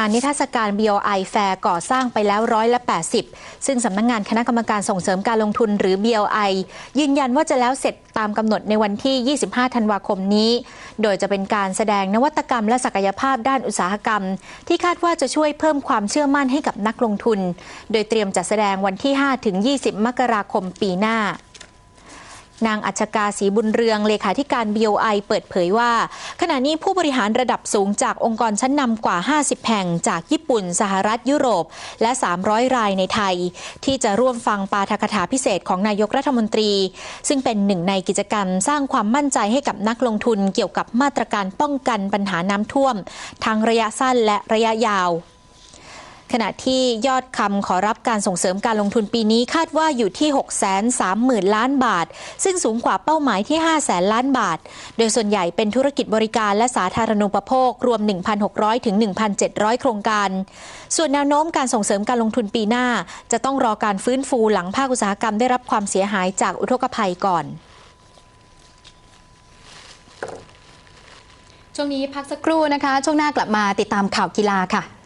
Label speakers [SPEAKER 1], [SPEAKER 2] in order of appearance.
[SPEAKER 1] านนิทรรศการ BOI แฟร์ก่อสร้างไปแล้วร้อยละ 80 ซึ่งสำนักงงานคณะกรรมการส่งเสริมการลงทุนหรือ BOI ยืนยันว่าจะแล้วเสร็จตามกำหนดในวันที่ 25 ธันวาคมนี้ โดยจะเป็นการแสดงนวัตกรรมและศักยภาพด้านอุตสาหกรรม ที่คาดว่าจะช่วยเพิ่มความเชื่อมั่นให้กับนักลงทุน โดยเตรียมจัดแสดงวันที่5-20 มกราคมปีหน้า นางอัชกาศรีบุญเรืองเลขาธิการ BOI เปิดเผยว่า ขณะนี้ผู้บริหารระดับสูงจากองค์กรชั้นนำกว่า 50 แห่งจากญี่ปุ่น สหรัฐยุโรป และ 300 รายในไทย ที่จะร่วมฟังปาฐกถาพิเศษของนายกรัฐมนตรี ซึ่งเป็นหนึ่งในกิจกรรมสร้างความมั่นใจให้กับนักลงทุนเกี่ยวกับมาตรการป้องกันปัญหาน้ำท่วม ทั้งระยะสั้นและระยะยาว ขณะที่ยอดคำขอรับการส่งเสริมการลงทุนปีนี้คาดว่าอยู่ที่ 6 3 0 0 0 0 ล้านบาท ซึ่งสูงกว่าเป้าหมายที่ 5 0 0แสนล้านบาท โดยส่วนใหญ่เป็นธุรกิจบริการและสาธารณูปโภค รวม 1,600 ถึง 1,700 โครงการ ส่วนแนวโน้มการส่งเสริมการลงทุนปีหน้า จะต้องรอการฟื้นฟูหลังภาคอุตสาหกรรมได้รับความเสียหายจากอุทกภัยก่อน
[SPEAKER 2] ช่วงนี้พักสักครู่นะคะ ช่วงหน้ากลับมาติดตามข่าวกีฬาค่ะ